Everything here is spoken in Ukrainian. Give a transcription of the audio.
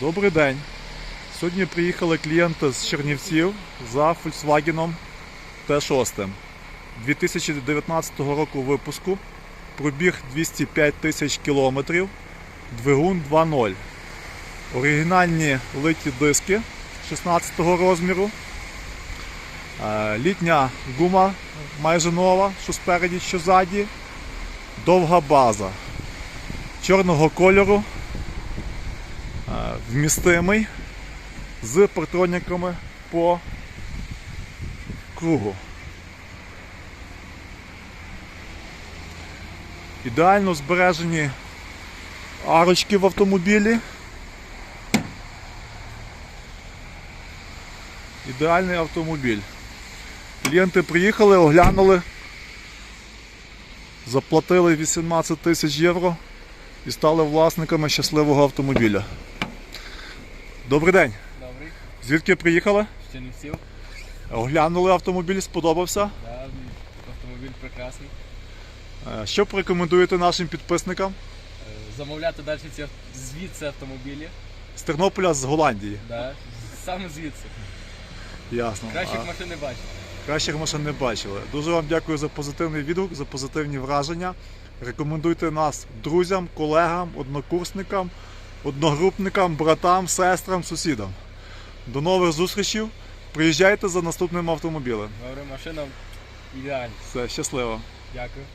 Добрий день. Сьогодні приїхали клієнти з Чернівців за Volkswagen T6 2019 року випуску. Пробіг 205 тисяч кілометрів, двигун 2.0. Оригінальні литі диски 16 розміру. Е, Літня гума майже нова, що спереді, що ззаді. Довга база. Чорного кольору. Е, Вмістимий з партроніками по кругу. Ідеально збережені арочки в автомобілі. Ідеальний автомобіль. Клієнти приїхали, оглянули, заплатили 18 тисяч євро і стали власниками щасливого автомобіля. Добрий день. Добрий, Звідки приїхали? ще не сів. Оглянули автомобіль, сподобався. Да, автомобіль прекрасний. Е, Що порекомендуєте нашим підписникам Е, Замовляти далі ці звідси автомобілі. з Тернополя з Голландії? Да. Саме звідси. Ясно. Кращих А, машин не бачив. кращих машин не бачили. Дуже вам дякую за позитивний відгук, за позитивні враження. Рекомендуйте нас друзям, колегам, однокурсникам, одногрупникам, братам, сестрам, сусідам. До нових зустрічей. Приїжджайте за наступним автомобілем. Добре, машина ідеальна. Все, щасливо. Дякую.